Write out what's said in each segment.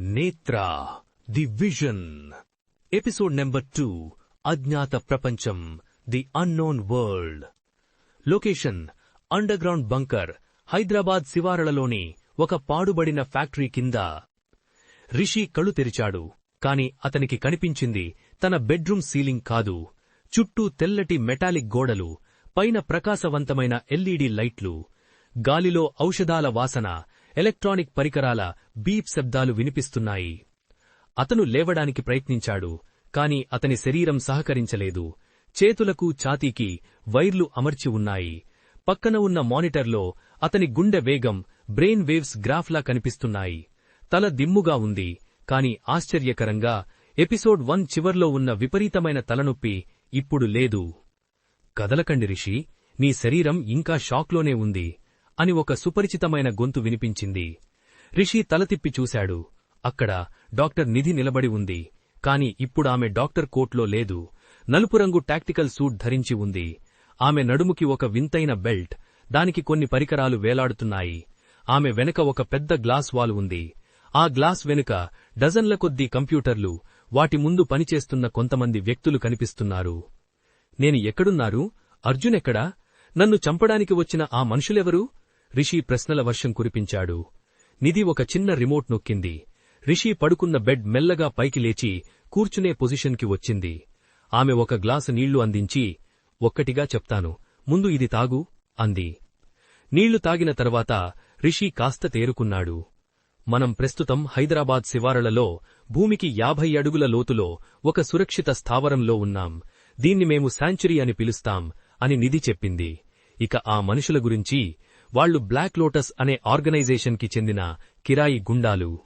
Netra the vision. Episode number two అజ్ఞాత ప్రపంచం the unknown world. Location underground bunker Hyderabad శివారలలోని ఒక పాడుబడిన factory కింద. రిషి కళ్ళు తెరిచాడు కాని అతనికి కనిపించింది తన బెడ్రూమ్ సీలింగ్ కాదు. చుట్టూ తెల్లటి మెటాలిక్ గోడలు పైన ప్రకాశవంతమైన ఎల్ఈడి లైట్లు. గాలిలో ఔషధాల వాసన ఎలక్ట్రానిక్ పరికరాల బీప్ శబ్దాలు వినిపిస్తున్నాయి. అతను లేవడానికి ప్రయత్నించాడు కాని అతని శరీరం సహకరించలేదు. చేతులకు ఛాతీకి వైర్లు అమర్చి ఉన్నాయి. పక్కన ఉన్న మానిటర్లో అతని గుండె వేగం బ్రెయిన్ వేవ్స్ గ్రాఫ్లా కనిపిస్తున్నాయి. తల దిమ్ముగా ఉంది కాని ఆశ్చర్యకరంగా ఎపిసోడ్ వన్ చివర్లో ఉన్న విపరీతమైన తలనొప్పి ఇప్పుడు లేదు. కదలకండి రిషి నీ శరీరం ఇంకా షాక్లోనే ఉంది. అని ఒక సుపరిచితమైన గొంతు వినిపించింది. రిషి తల తిప్పి చూశాడు. అక్కడ డాక్టర్ నిధి నిలబడి ఉంది. కాని ఇప్పుడామె డాక్టర్ కోట్లో లేదు. నలుపు రంగు టాక్టికల్ సూట్ ధరించి ఉంది. ఆమె నడుముకి ఒక వింతైన బెల్ట్. దానికి కొన్ని పరికరాలు వేలాడుతున్నాయి. ఆమె వెనుక ఒక పెద్ద గ్లాస్ వాల్ ఉంది. ఆ గ్లాస్ వెనుక డజన్ల కొద్దీ కంప్యూటర్లు వాటి ముందు పనిచేస్తున్న కొంతమంది వ్యక్తులు కనిపిస్తున్నారు. నేను ఎక్కడున్నారు? అర్జున్ ఎక్కడా? నన్ను చంపడానికి వచ్చిన ఆ మనుషులెవరు? రిషి ప్రశ్నల వర్షం కురిపించాడు. నిధి ఒక చిన్న రిమోట్ నొక్కింది. రిషి పడుకున్న బెడ్ మెల్లగా పైకి లేచి కూర్చునే పొజిషన్కి వచ్చింది. ఆమె ఒక గ్లాసు నీళ్ళు అందించి ఒక్కటిగా చెప్తాను. ముందు ఇది తాగు అంది. నీళ్ళు తాగిన తర్వాత రిషి కాస్త తేరుకున్నాడు. మనం ప్రస్తుతం హైదరాబాద్ శివారలలో భూమికి యాభై అడుగుల లోతులో ఒక సురక్షిత స్థావరంలో ఉన్నాం. దీన్ని మేము శాంచురీ అని పిలుస్తాం అని నిధి చెప్పింది. ఇక ఆ మనుషుల గురించి వాళ్ళు బ్లాక్ లోటస్ అనే ఆర్గనైజేషన్కి చెందిన కిరాయి గుండాలు.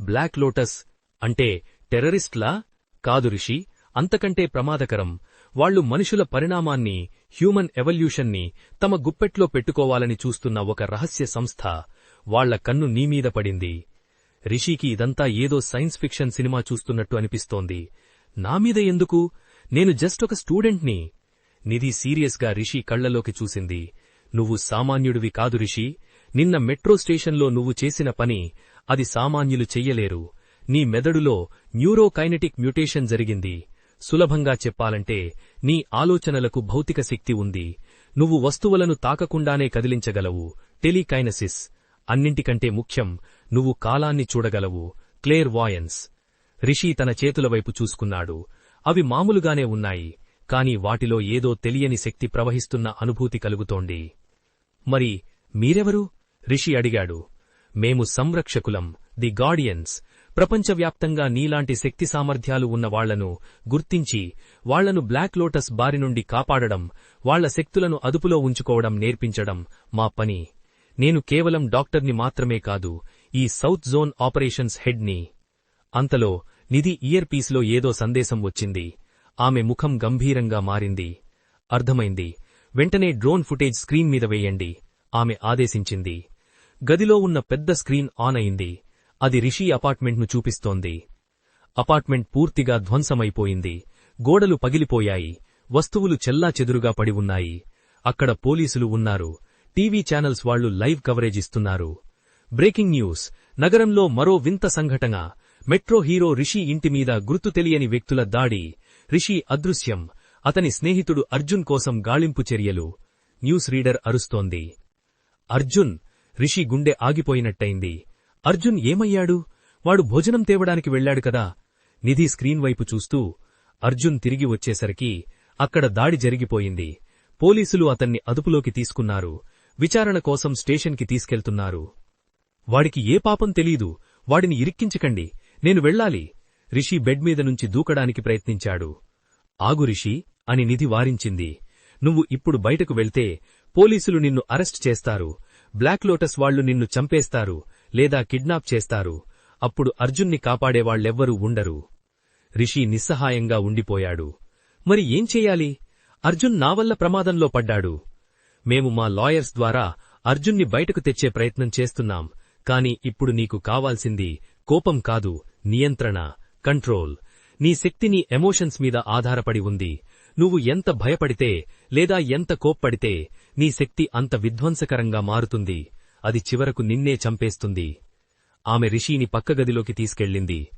బ్లాక్ లోటస్ అంటే టెర్రరిస్ట్లా? కాదు రిషి అంతకంటే ప్రమాదకరం. వాళ్ళు మనుషుల పరిణామాన్ని హ్యూమన్ ఎవల్యూషన్ని తమ గుప్పెట్లో పెట్టుకోవాలని చూస్తున్న ఒక రహస్య సంస్థ వాళ్ళ కన్ను నీమీద పడింది. రిషికి ఇదంతా ఏదో సైన్స్ ఫిక్షన్ సినిమా చూస్తున్నట్టు అనిపిస్తోంది. నామీద ఎందుకు? నేను జస్ట్ ఒక స్టూడెంట్ని. నిధి సీరియస్గా రిషి కళ్ళలోకి చూసింది. నువ్వు సామాన్యుడివి కాదు రిషి. నిన్న మెట్రో స్టేషన్లో నువ్వు చేసిన పని అది సామాన్యులు చెయ్యలేరు. నీ మెదడులో న్యూరోకైనటిక్ మ్యూటేషన్ జరిగింది. సులభంగా చెప్పాలంటే నీ ఆలోచనలకు భౌతిక శక్తి ఉంది. నువ్వు వస్తువులను తాకకుండానే కదిలించగలవు. టెలికైనసిస్ అన్నింటికంటే ముఖ్యం నువ్వు కాలాన్ని చూడగలవు. క్లేర్ వాయన్స్. రిషి తన చేతుల వైపు చూసుకున్నాడు. అవి మామూలుగానే ఉన్నాయి కాని వాటిలో ఏదో తెలియని శక్తి ప్రవహిస్తున్న అనుభూతి కలుగుతోంది. మరి మీరెవరు? రిషి అడిగాడు. మేము సంరక్షకులం ది గార్డియన్స్. ప్రపంచవ్యాప్తంగా నీలాంటి శక్తి సామర్థ్యాలు ఉన్న వాళ్ళను గుర్తించి వాళ్ళను బ్లాక్ లోటస్ బారి నుండి కాపాడడం వాళ్ళ శక్తులను అదుపులో ఉంచుకోవడం నేర్పించడం మా పని. నేను కేవలం డాక్టర్ని మాత్రమే కాదు ఈ సౌత్ జోన్ ఆపరేషన్స్ హెడ్ని. అంతలో నిధి ఇయర్ పీస్లో ఏదో సందేశం వచ్చింది. ఆమె ముఖం గంభీరంగా మారింది. అర్థమైంది. వెంటనే డ్రోన్ ఫుటేజ్ స్క్రీన్ మీద వేయండి. ఆమె ఆదేశించింది. గదిలో ఉన్న పెద్ద స్క్రీన్ ఆన్ అయింది. అది రిషి అపార్ట్మెంట్ను చూపిస్తోంది. అపార్ట్మెంట్ పూర్తిగా ధ్వంసమైపోయింది. గోడలు పగిలిపోయాయి. వస్తువులు చెల్లాచెదురుగా పడి ఉన్నాయి. అక్కడ పోలీసులు ఉన్నారు. టీవీ ఛానల్స్ వాళ్ళు లైవ్ కవరేజ్ ఇస్తున్నారు. Breaking news. నగరంలో మరో వింత సంఘటన. మెట్రో హీరో రిషి ఇంటిమీద గుర్తు తెలియని వ్యక్తుల దాడి. రిషి అదృశ్యం. అతని స్నేహితుడు అర్జున్ కోసం గాళింపు చర్యలు న్యూస్ రీడర్ అరుస్తోంది. అర్జున్ రిషి గుండె ఆగిపోయినట్టయింది. అర్జున్ ఏమయ్యాడు? వాడు భోజనం తేవడానికి వెళ్ళాడు కదా. నిధి స్క్రీన్ వైపు చూస్తూ అర్జున్ తిరిగి వచ్చేసరికి అక్కడ దాడి జరిగిపోయింది. పోలీసులు అతన్ని అదుపులోకి తీసుకున్నారు. విచారణ కోసం స్టేషన్కి తీసుకెళ్తున్నారు. వాడికి ఏ పాపం తెలీదు. వాడిని ఇరిక్కించకండి. నేను వెళ్ళాలి. రిషి బెడ్ మీద నుంచి దూకడానికి ప్రయత్నించాడు. ఆగు రిషి. అని నిధి వారించింది. నువ్వు ఇప్పుడు బయటకు వెళ్తే పోలీసులు నిన్ను అరెస్ట్ చేస్తారు. బ్లాక్ లోటస్ వాళ్ళు నిన్ను చంపేస్తారు లేదా కిడ్నాప్ చేస్తారు. అప్పుడు అర్జున్ని కాపాడేవాళ్ళెవ్వరూ ఉండరు. రిషి నిస్సహాయంగా ఉండిపోయాడు. మరి ఏం చెయ్యాలి అర్జున్ నా వల్ల ప్రమాదంలో పడ్డాడు. మేము మా లాయర్స్ ద్వారా అర్జున్ని బయటకు తెచ్చే ప్రయత్నం చేస్తున్నాం. కాని ఇప్పుడు నీకు కావాల్సింది కోపం కాదు నియంత్రణ కంట్రోల్. నీ శక్తి నీ ఎమోషన్స్ మీద ఆధారపడి ఉంది. నువ్వు ఎంత భయపడితే లేదా ఎంత కోప్పడితే నీ శక్తి అంత విధ్వంసకరంగా మారుతుంది. అది చివరకు నిన్నే చంపేస్తుంది. ఆమె రిషిని పక్క గదిలోకి తీసుకెళ్ళింది.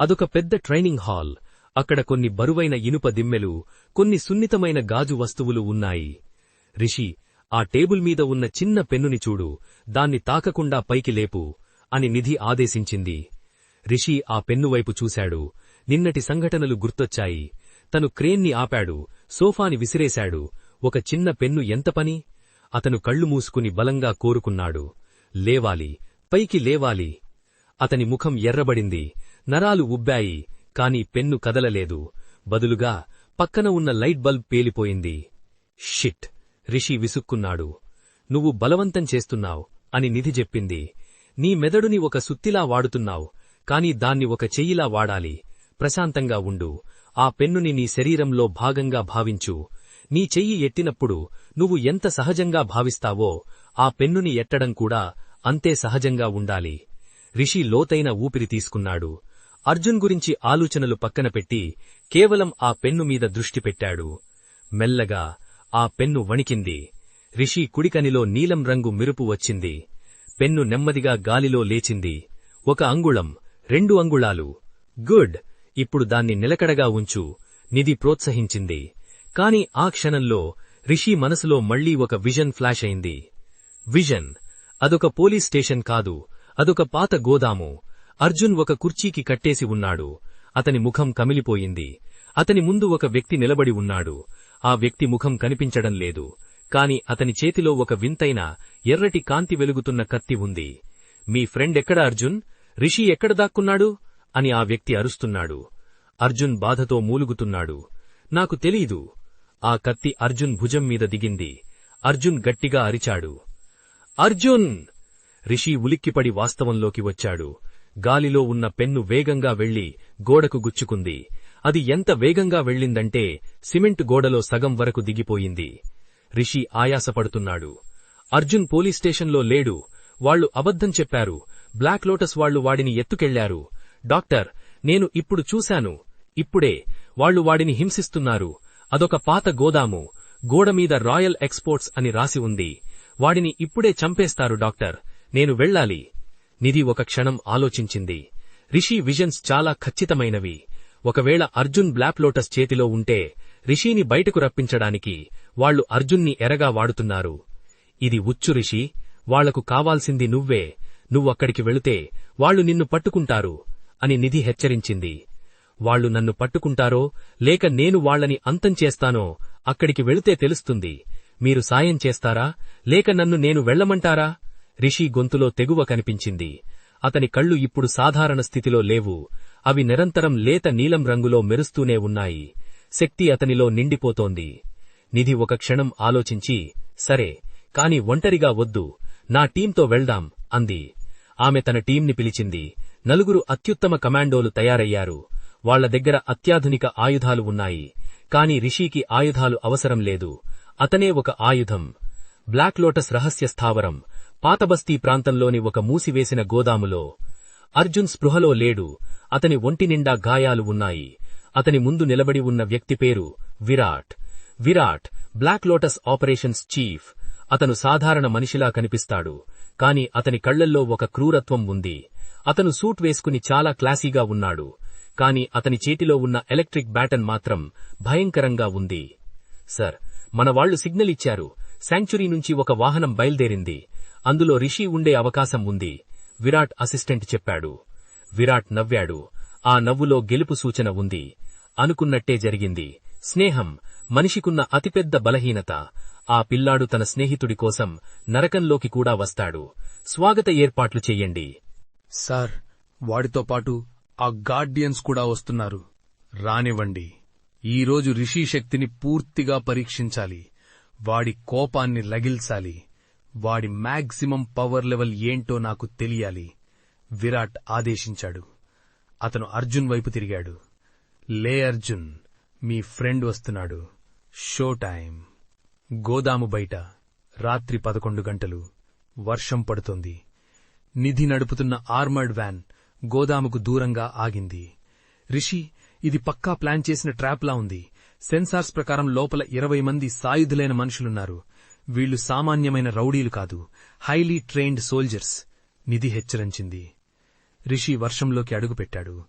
అదొక పెద్ద ట్రైనింగ్ హాల్. అక్కడ కొన్ని బరువైన ఇనుప దిమ్మెలు కొన్ని సున్నితమైన గాజు వస్తువులు ఉన్నాయి. రిషి ఆ టేబుల్ మీద ఉన్న చిన్న పెన్నుని చూడు దాన్ని తాకకుండా పైకి లేపు అని నిధి ఆదేశించింది. రిషి ఆ పెన్నువైపు చూశాడు. నిన్నటి సంఘటనలు గుర్తొచ్చాయి. తను క్రేన్ని ఆపాడు సోఫాని విసిరేశాడు. ఒక చిన్న పెన్ను ఎంత పని? అతను కళ్ళు మూసుకుని బలంగా కోరుకున్నాడు. లేవాలి పైకి లేవాలి. అతని ముఖం ఎర్రబడింది. నరాలు ఉబ్బాయి కాని పెన్ను కదలలేదు. బదులుగా పక్కన ఉన్న లైట్ బల్బ్ పేలిపోయింది. షిట్! రిషి విసుక్కున్నాడు. నువ్వు బలవంతం చేస్తున్నావ్ అని నిధి చెప్పింది. నీ మెదడుని ఒక సుత్తిలా వాడుతున్నావు కాని దాన్ని ఒక చెయ్యిలా వాడాలి. ప్రశాంతంగా ఉండు. ఆ పెన్నుని నీ శరీరంలో భాగంగా భావించు. నీ చెయ్యి ఎట్టినప్పుడు నువ్వు ఎంత సహజంగా భావిస్తావో ఆ పెన్నుని ఎట్టడం కూడా అంతే సహజంగా ఉండాలి. రిషి లోతైన ఊపిరి తీసుకున్నాడు. అర్జున్ గురించి ఆలోచనలు పక్కన పెట్టి కేవలం ఆ పెన్ను మీద దృష్టి పెట్టాడు. మెల్లగా ఆ పెన్ను వణికింది. రిషి కుడికనిలో నీలం రంగు మెరుపు వచ్చింది. పెన్ను నెమ్మదిగా గాలిలో లేచింది. ఒక అంగుళం రెండు అంగుళాలు. గుడ్! ఇప్పుడు దాన్ని నిలకడగా ఉంచు నిధి ప్రోత్సహించింది. కాని ఆ క్షణంలో రిషి మనసులో మళ్ళీ ఒక విజన్ ఫ్లాష్ అయింది. విజన్ అదొక పోలీస్ స్టేషన్ కాదు అదొక పాత గోదాము. అర్జున్ ఒక కుర్చీకి కట్టేసి ఉన్నాడు. అతని ముఖం కమిలిపోయింది. అతని ముందు ఒక వ్యక్తి నిలబడి ఉన్నాడు. ఆ వ్యక్తి ముఖం కనిపించడం లేదు. కాని అతని చేతిలో ఒక వింతైన ఎర్రటి కాంతి వెలుగుతున్న కత్తి ఉంది. మీ ఫ్రెండ్ ఎక్కడ అర్జున్? రిషి ఎక్కడ దాక్కున్నాడు? అని ఆ వ్యక్తి అరుస్తున్నాడు. అర్జున్ బాధతో మూలుగుతున్నాడు. నాకు తెలీదు. ఆ కత్తి అర్జున్ భుజం మీద దిగింది. అర్జున్ గట్టిగా అరిచాడు. అర్జున్! రిషి ఉలిక్కిపడి వాస్తవంలోకి వచ్చాడు. గాలిలో ఉన్న పెన్ను వేగంగా వెళ్ళి గోడకు గుచ్చుకుంది. అది ఎంత వేగంగా వెళ్ళిందంటే సిమెంట్ గోడలో సగం వరకు దిగిపోయింది. రిషి ఆయాసపడుతున్నాడు. అర్జున్ పోలీస్ స్టేషన్లో లేడు. వాళ్ళు అబద్ధం చెప్పారు. బ్లాక్ లోటస్ వాళ్ళు వాడిని ఎత్తుకెళ్ళారు. డాక్టర్ నేను ఇప్పుడు చూశాను. ఇప్పుడే వాళ్ళు వాడిని హింసిస్తున్నారు. అదొక పాత గోదాము గోడమీద రాయల్ ఎక్స్పోర్ట్స్ అని రాసి ఉంది. వాడిని ఇప్పుడే చంపేస్తారు డాక్టర్. నేను వెళ్ళాలి. నిధి ఒక క్షణం ఆలోచించింది. రిషి విజన్స్ చాలా ఖచ్చితమైనవి. ఒకవేళ అర్జున్ బ్లాక్ లోటస్ చేతిలో ఉంటే రిషిని బయటకు రప్పించడానికి వాళ్ళు అర్జున్ని ఎరగా వాడుతున్నారు. ఇది ఉచ్చు రిషి. వాళ్ళకు కావాల్సింది నువ్వే. నువ్వక్కడికి వెళితే వాళ్ళు నిన్ను పట్టుకుంటారు. అని నిధి హెచ్చరించింది. వాళ్ళు నన్ను పట్టుకుంటారో లేక నేను వాళ్ళని అంతం చేస్తానో అక్కడికి వెళితే తెలుస్తుంది. మీరు సాయం చేస్తారా? లేక నన్ను నేను వెళ్ళమంటారా రిషి గొంతులో తెగువ కనిపించింది. అతని కళ్ళు ఇప్పుడు సాధారణ స్థితిలో లేవు. అవి నిరంతరం లేత నీలం రంగులో మెరుస్తూనే ఉన్నాయి. శక్తి అతనిలో నిండిపోతోంది. నిధి ఒక క్షణం ఆలోచించి సరే కాని ఒంటరిగా వద్దు. నా టీంతో వెళ్దాం అంది. ఆమె తన టీంని పిలిచింది. నలుగురు అత్యుత్తమ కమాండోలు తయారయ్యారు. వాళ్ళ దగ్గర అత్యాధునిక ఆయుధాలు ఉన్నాయి. కాని రిషికి ఆయుధాలు అవసరం లేదు. అతనే ఒక ఆయుధం. బ్లాక్ లోటస్ రహస్య స్థావరం. పాతబస్తీ ప్రాంతంలోని ఒక మూసివేసిన గోదాములో. అర్జున్ స్పృహలో లేడు. అతని ఒంటినిండా గాయాలు ఉన్నాయి. అతని ముందు నిలబడి ఉన్న వ్యక్తి పేరు Virat. Virat Black Lotus operations chief. అతను సాధారణ మనిషిలా కనిపిస్తాడు. కాని అతని కళ్ళల్లో ఒక క్రూరత్వం ఉంది. అతను సూట్ వేసుకుని చాలా క్లాసీగా ఉన్నాడు. కాని అతని చేతిలో ఉన్న ఎలక్ట్రిక్ బ్యాటన్ మాత్రం భయంకరంగా ఉంది. సర్ మనవాళ్ళు సిగ్నల్ ఇచ్చారు. శాంక్చురీ నుంచి ఒక వాహనం బయల్దేరింది. అందులో రిషి ఉండే అవకాశం ఉంది. విరాట్ అసిస్టెంట్ చెప్పాడు. విరాట్ నవ్వాడు. ఆ నవ్వులో గెలుపు సూచన ఉంది. అనుకున్నట్టే జరిగింది. స్నేహం మనిషికున్న అతిపెద్ద బలహీనత. ఆ పిల్లాడు తన స్నేహితుడి కోసం నరకంలోకి కూడా వస్తాడు. స్వాగత ఏర్పాట్లు చెయ్యండి సార్ వాడితో పాటు ఆ గార్డియన్స్ కూడా వస్తున్నారు. రానివ్వండి. ఈరోజు రిషి శక్తిని పూర్తిగా పరీక్షించాలి. వాడి కోపాన్ని లగిల్చాలి. వాడి మాక్సిమం పవర్ లెవెల్ ఏంటో నాకు తెలియాలి. విరాట్ ఆదేశించాడు. అతను అర్జున్ వైపు తిరిగాడు. లే అర్జున్ మీ ఫ్రెండ్ వస్తున్నాడు. షో టైం గోదాము బయట. రాత్రి పదకొండు గంటలు. వర్షం పడుతోంది. నిధి నడుపుతున్న ఆర్మర్డ్ వ్యాన్ గోదాముకు దూరంగా ఆగింది. రిషి ఇది పక్కా ప్లాన్ చేసిన ట్రాప్లా ఉంది. సెన్సార్స్ ప్రకారం లోపల ఇరవై మంది సాయుధులైన మనుషులున్నారు. వీళ్ళు సామాన్యమైన రౌడీలు కాదు. Highly trained soldiers. నిధి హెచ్చరించింది. రిషి వర్షంలోకి అడుగుపెట్టాడు.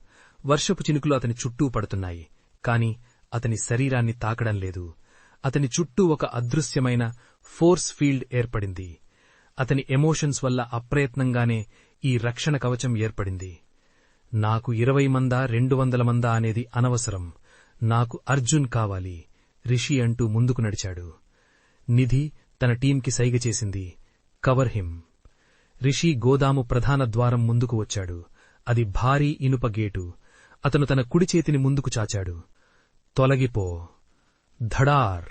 వర్షపు చినుకులు అతని చుట్టూ పడుతున్నాయి. కాని అతని శరీరాన్ని తాకడం లేదు. అతని చుట్టూ ఒక అదృశ్యమైన ఫోర్స్ ఫీల్డ్ ఏర్పడింది. అతని ఎమోషన్స్ వల్ల అప్రయత్నంగానే ఈ రక్షణ కవచం ఏర్పడింది. నాకు ఇరవై మందా రెండు వందల మందా అనేది అనవసరం. నాకు అర్జున్ కావాలి. రిషి అంటూ ముందుకు నడిచాడు. నిధి తన టీంకి సైగ చేసింది. Cover him. రిషి గోదాము ప్రధాన ద్వారం ముందుకు వచ్చాడు. అది భారీ ఇనుప గేటు. అతను తన కుడి చేతిని ముందుకు చాచాడు. తొలగిపో. ధడార్.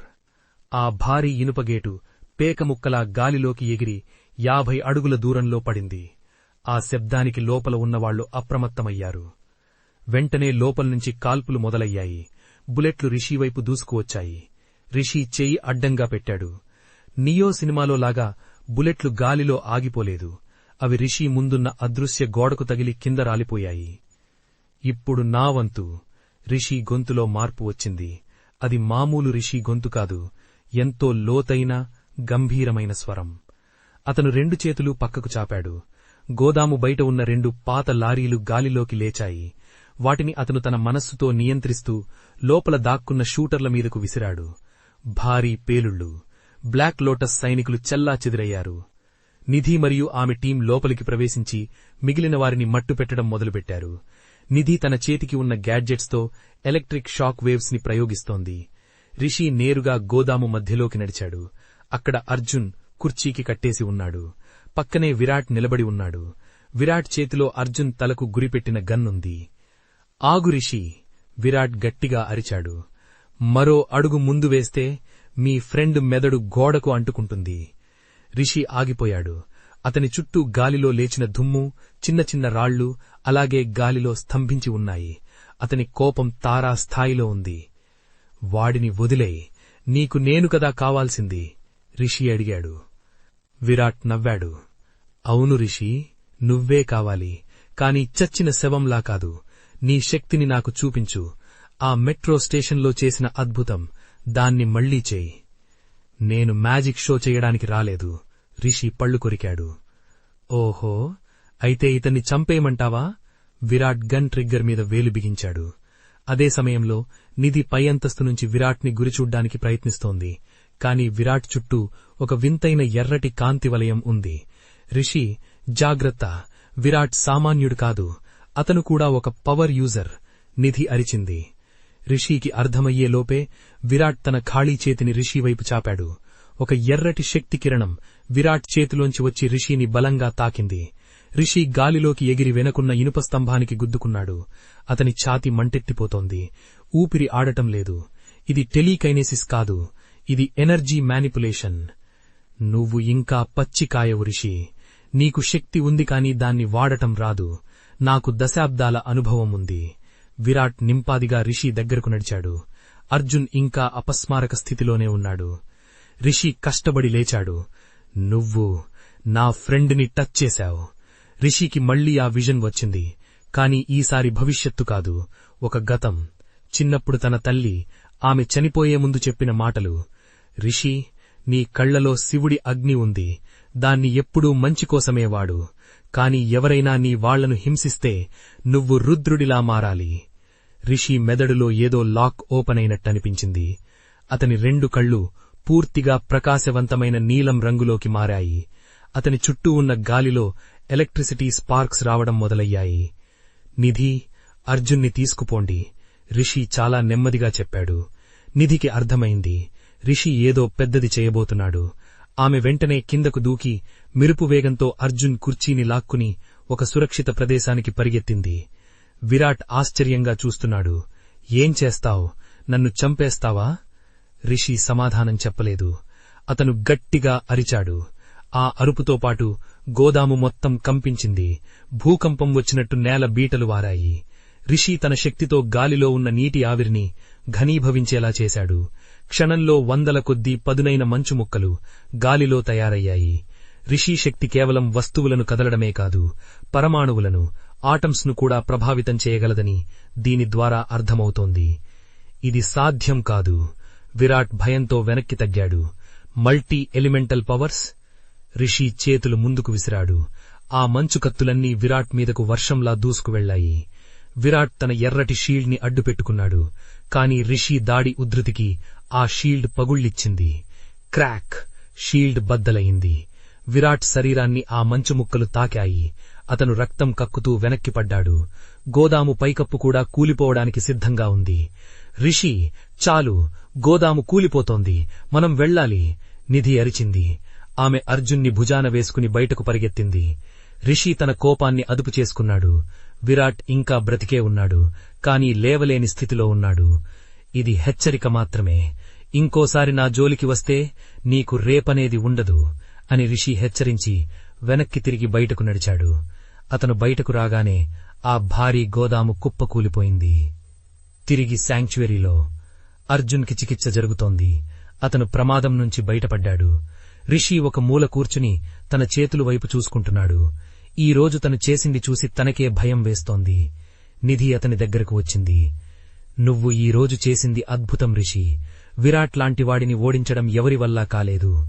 ఆ భారీ ఇనుప గేటు పేకముక్కలా గాలిలోకి ఎగిరి యాభై అడుగుల దూరంలో పడింది. ఆ శబ్దానికి లోపల ఉన్నవాళ్ళు అప్రమత్తమయ్యారు. వెంటనే లోపల్నుంచి కాల్పులు మొదలయ్యాయి. బుల్లెట్లు రిషీవైపు దూసుకువచ్చాయి. రిషి చెయ్యి అడ్డంగా పెట్టాడు. నియో సినిమాలో లాగా బుల్లెట్లు గాలిలో ఆగిపోలేదు. అవి రిషి ముందున్న అదృశ్య గోడకు తగిలి కింద రాలిపోయాయి. ఇప్పుడు నా వంతు. రిషి గొంతులో మార్పు వచ్చింది. అది మామూలు రిషి గొంతు కాదు. ఎంతో లోతైన గంభీరమైన స్వరం. అతను రెండు చేతులు పక్కకు చాపాడు. గోదాము బయట ఉన్న రెండు పాత లారీలు గాలిలోకి లేచాయి. వాటిని అతను తన మనస్సుతో నియంత్రిస్తూ లోపల దాక్కున్న షూటర్ల మీదకు విసిరాడు. భారీ పేలుళ్ళు బ్లాక్ లోటస్ సైనికులు చెల్లా చెదిరయ్యారు. నిధి మరియు ఆమె టీం లోపలికి ప్రవేశించి మిగిలిన వారిని మట్టుపెట్టడం మొదలుపెట్టారు. నిధి తన చేతికి ఉన్న గ్యాడ్జెట్స్తో ఎలక్ట్రిక్ షాక్ వేవ్స్ని ప్రయోగిస్తోంది. రిషి నేరుగా గోదాము మధ్యలోకి నడిచాడు. అక్కడ అర్జున్ కుర్చీకి కట్టేసి ఉన్నాడు. పక్కనే విరాట్ నిలబడి ఉన్నాడు. విరాట్ చేతిలో అర్జున్ తలకు గురిపెట్టిన గన్నుంది. ఆగురిషి విరాట్ గట్టిగా అరిచాడు. మరో అడుగు ముందు వేస్తే మీ ఫ్రెండ్ మెదడు గోడకు అంటుకుంటుంది. రిషి ఆగిపోయాడు. అతని చుట్టూ గాలిలో లేచిన దుమ్ము చిన్న చిన్న రాళ్ళు అలాగే గాలిలో స్తంభించి ఉన్నాయి. అతని కోపం తారా స్థాయిలో ఉంది. వాడిని వదిలేయ్. నీకు నేను కదా కావాల్సింది. రిషి అడిగాడు. విరాట్ నవ్వాడు. అవును రిషి నువ్వే కావాలి. కాని చచ్చిన శవంలా కాదు. నీ శక్తిని నాకు చూపించు. ఆ మెట్రో స్టేషన్లో చేసిన అద్భుతం. దాన్ని మళ్ళీ చేయి. నేను మ్యాజిక్ షో చేయడానికి రాలేదు. రిషి పళ్ళు కొరికాడు. ఓహో అయితే ఇతన్ని చంపేయమంటావా? విరాట్ గన్ ట్రిగ్గర్ మీద వేలు బిగించాడు. అదే సమయంలో నిధి పై అంతస్తు నుంచి విరాట్ని గురిచూడ్డానికి ప్రయత్నిస్తోంది. కాని విరాట్ చుట్టూ ఒక వింతైన ఎర్రటి కాంతి వలయం ఉంది. రిషి జాగ్రత్త. విరాట్ సామాన్యుడు కాదు. అతను కూడా ఒక పవర్ యూజర్ నిధి అరిచింది. రిషికి అర్థమయ్యేలోపే విరాట్ తన ఖాళీ చేతిని రిషి వైపు చాపాడు. ఒక ఎర్రటి శక్తి కిరణం విరాట్ చేతిలోంచి వచ్చి రిషిని బలంగా తాకింది. రిషి గాలిలోకి ఎగిరి వెనకున్న ఇనుప స్తంభానికి గుద్దుకున్నాడు. అతని ఛాతి మంటెత్తిపోతోంది. ఊపిరి ఆడటం లేదు. ఇది టెలీకైనేసిస్ కాదు. ఇది ఎనర్జీ మ్యానిపులేషన్ నువ్వు ఇంకా పచ్చికాయ ఉరిషి నీకు శక్తి ఉంది కాని దాన్ని వాడటం రాదు. నాకు దశాబ్దాల అనుభవం ఉంది. విరాట్ నింపాదిగా రిషి దగ్గరకు నడిచాడు. అర్జున్ ఇంకా అపస్మారక స్థితిలోనే ఉన్నాడు. రిషి కష్టపడి లేచాడు. నువ్వు నా ఫ్రెండ్ని టచ్ చేశావు. రిషికి మళ్ళీ ఆ విజన్ వచ్చింది. కాని ఈసారి భవిష్యత్తు కాదు. ఒక గతం. చిన్నప్పుడు తన తల్లి ఆమె చనిపోయే ముందు చెప్పిన మాటలు. రిషి నీ కళ్ళలో శివుడి అగ్ని ఉంది. దాన్ని ఎప్పుడూ మంచి వాడు. కాని ఎవరైనా నీ వాళ్ళను హింసిస్తే నువ్వు రుద్రుడిలా మారాలి. రిషి మెదడులో ఏదో లాక్ ఓపెన్ అయినట్టనిపించింది. అతని రెండు కళ్ళు పూర్తిగా ప్రకాశవంతమైన నీలం రంగులోకి మారాయి. అతని చుట్టూ ఉన్న గాలిలో ఎలక్ట్రిసిటీ స్పార్క్స్ రావడం మొదలయ్యాయి. నిధి అర్జున్ని తీసుకుపోండి రిషి చాలా నెమ్మదిగా చెప్పాడు. నిధికి అర్థమైంది. రిషి ఏదో పెద్దది చేయబోతున్నాడు. ఆమె వెంటనే కిందకు దూకి మిరుపు వేగంతో అర్జున్ కుర్చీని లాక్కుని ఒక సురక్షిత ప్రదేశానికి పరిగెత్తింది. విరాట్ ఆశ్చర్యంగా చూస్తున్నాడు. ఏం చేస్తావ్? నన్ను చంపేస్తావా? రిషి సమాధానం చెప్పలేదు. అతను గట్టిగా అరిచాడు. ఆ అరుపుతో పాటు గోదాము మొత్తం కంపించింది. భూకంపం వచ్చినట్టు నేల బీటలు వారాయి. రిషి తన శక్తితో గాలిలో ఉన్న నీటి ఆవిరిని ఘనీభవించేలా చేశాడు. క్షణంలో వందల కొద్దీ పదునైన మంచు ముక్కలు గాలిలో తయారయ్యాయి. రిషీశక్తి కేవలం వస్తువులను కదలడమే కాదు పరమాణువులను ఆటమ్స్ను కూడా ప్రభావితం చేయగలదని దీని ద్వారా అర్థమవుతోంది. ఇది సాధ్యం కాదు. విరాట్ భయంతో వెనక్కి తగ్గాడు. Multi elemental powers? రిషి చేతులు ముందుకు విసిరాడు. ఆ మంచు కత్తులన్నీ విరాట్ మీదకు వర్షంలా దూసుకువెళ్ళాయి విరాట్ తన ఎర్రటి షీల్డ్ని అడ్డుపెట్టుకున్నాడు. కాని రిషి దాడి ఉధృతికి ఆ షీల్డ్ పగుళ్ళిచ్చింది. క్రాక్! షీల్డ్ బద్దలయింది. విరాట్ శరీరాన్ని ఆ మంచు ముక్కలు తాకాయి. అతను రక్తం కక్కుతూ వెనక్కి పడ్డాడు. గోదాము పైకప్పు కూడా కూలిపోవడానికి సిద్ధంగా ఉంది. రిషి చాలు! గోదాము కూలిపోతోంది. మనం వెళ్ళాలి. నిధి అరిచింది. ఆమె అర్జున్ని భుజాన వేసుకుని బయటకు పరిగెత్తింది. రిషి తన కోపాన్ని అదుపు చేసుకున్నాడు. విరాట్ ఇంకా బ్రతికే ఉన్నాడు కాని లేవలేని స్థితిలో ఉన్నాడు. ఇది హెచ్చరిక మాత్రమే. ఇంకోసారి నా జోలికి వస్తే నీకు రేపనేది ఉండదు అని రిషి హెచ్చరించి వెనక్కి తిరిగి బయటకు నడిచాడు. అతను బయటకు రాగానే ఆ భారీ గోదాము కుప్పకూలిపోయింది తిరిగి శాంక్చువరీలో అర్జున్కి చికిత్స జరుగుతోంది. అతను ప్రమాదం నుంచి బయటపడ్డాడు. రిషి ఒక మూల కూర్చుని తన చేతులు వైపు చూసుకుంటున్నాడు. ఈ రోజు తను చేసింది చూసి తనకే భయం వేస్తోంది. నిధి అతని దగ్గరకు వచ్చింది. నువ్వు ఈ రోజు చేసింది అద్భుతం రిషి. విరాట్ లాంటి వాడిని ఓడించడం ఎవరి వల్లా కాలేదు.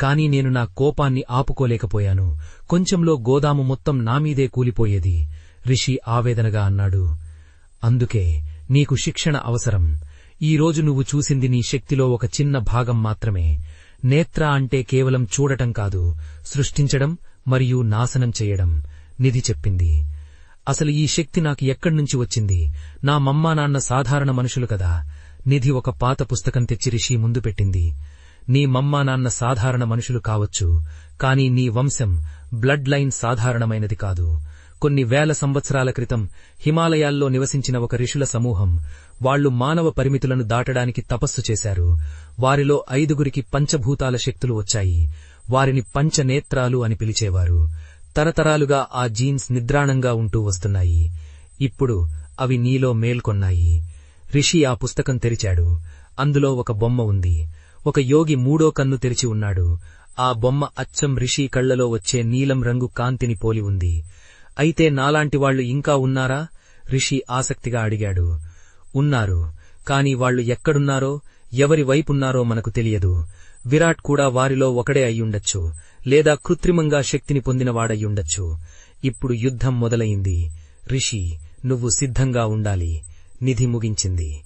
కాని నేను నా కోపాన్ని ఆపుకోలేకపోయాను. కొంచెంలో గోదాము మొత్తం నామీదే కూలిపోయేది. రిషి ఆవేదనగా అన్నాడు. అందుకే నీకు శిక్షణ అవసరం. ఈ రోజు నువ్వు చూసింది నీ శక్తిలో ఒక చిన్న భాగం మాత్రమే. నేత్ర అంటే కేవలం చూడటం కాదు సృష్టించడం మరియు నాశనం చేయడం నిధి చెప్పింది. అసలు ఈ శక్తి నాకు ఎక్కడ్నుంచి వచ్చింది? నా మమ్మా నాన్న సాధారణ మనుషులు కదా. నిధి ఒక పాత పుస్తకం తెచ్చి రిషి ముందు పెట్టింది. నీ మమ్మా నాన్న సాధారణ మనుషులు కావచ్చు కాని నీ వంశం బ్లడ్ లైన్ సాధారణమైనది కాదు. కొన్ని వేల సంవత్సరాల క్రితం హిమాలయాల్లో నివసించిన ఒక ఋషుల సమూహం వాళ్ళు మానవ పరిమితులను దాటడానికి తపస్సు చేశారు. వారిలో ఐదుగురికి పంచభూతాల శక్తులు వచ్చాయి. వారిని పంచనేత్రాలు అని పిలిచేవారు. తరతరాలుగా ఆ జీన్స్ నిద్రాణంగా ఉంటూ వస్తున్నాయి. ఇప్పుడు అవి నీలో మేల్కొన్నాయి. రిషి ఆ పుస్తకం తెరిచాడు. అందులో ఒక బొమ్మ ఉంది. ఒక యోగి మూడో కన్ను తెరిచి ఉన్నాడు. ఆ బొమ్మ అచ్చం రిషి కళ్ళలో వచ్చే నీలం రంగు కాంతిని పోలి ఉంది. అయితే నాలాంటి వాళ్ళు ఇంకా ఉన్నారా? రిషి ఆసక్తిగా అడిగాడు. ఉన్నారు. కాని వాళ్ళు ఎక్కడున్నారో ఎవరి వైపున్నారో మనకు తెలియదు. విరాట్ కూడా వారిలో ఒకడే అయ్యుండొచ్చు లేదా కృత్రిమంగా శక్తిని పొందినవాడయ్యుండొచ్చు. ఇప్పుడు యుద్ధం మొదలయింది రిషి నువ్వు సిద్ధంగా ఉండాలి. నిధి ముగించింది.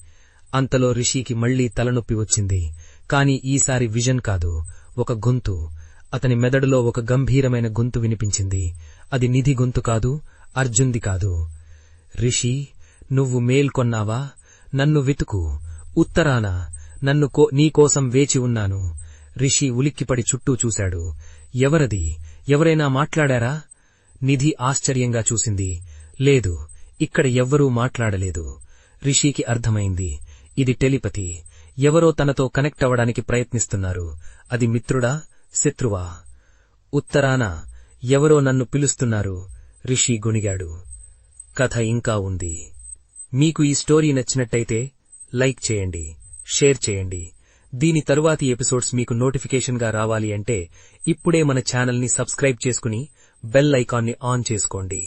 అంతలో రిషికి మళ్ళీ తలనొప్పి వచ్చింది. కాని ఈసారి విజన్ కాదు. ఒక గొంతు. అతని మెదడులో ఒక గంభీరమైన గొంతు వినిపించింది. అది నిధి గొంతు కాదు అర్జున్ది కాదు. రిషి నువ్వు మేల్కొన్నావా? నన్ను వెతుకు. ఉత్తరాన నన్ను కో నీకోసం వేచి ఉన్నాను. రిషి ఉలిక్కిపడి చుట్టూ చూశాడు. ఎవరది? ఎవరైనా మాట్లాడారా? నిధి ఆశ్చర్యంగా చూసింది. లేదు ఇక్కడ ఎవ్వరూ మాట్లాడలేదు. రిషికి అర్థమైంది. ఇది టెలిపతి. ఎవరో తనతో కనెక్ట్ అవ్వడానికి ప్రయత్నిస్తున్నారు. అది మిత్రుడా? శత్రువా? ఉత్తరాన ఎవరో నన్ను పిలుస్తున్నారు? రిషి గొణిగాడు. కథ ఇంకా ఉంది. మీకు ఈ స్టోరీ నచ్చినట్టయితే లైక్ చేయండి షేర్ చేయండి. దీని తరువాతి ఎపిసోడ్స్ మీకు నోటిఫికేషన్గా రావాలి అంటే ఇప్పుడే మన ఛానల్ని సబ్స్క్రైబ్ చేసుకుని బెల్ ఐకాన్ని ఆన్ చేసుకోండి.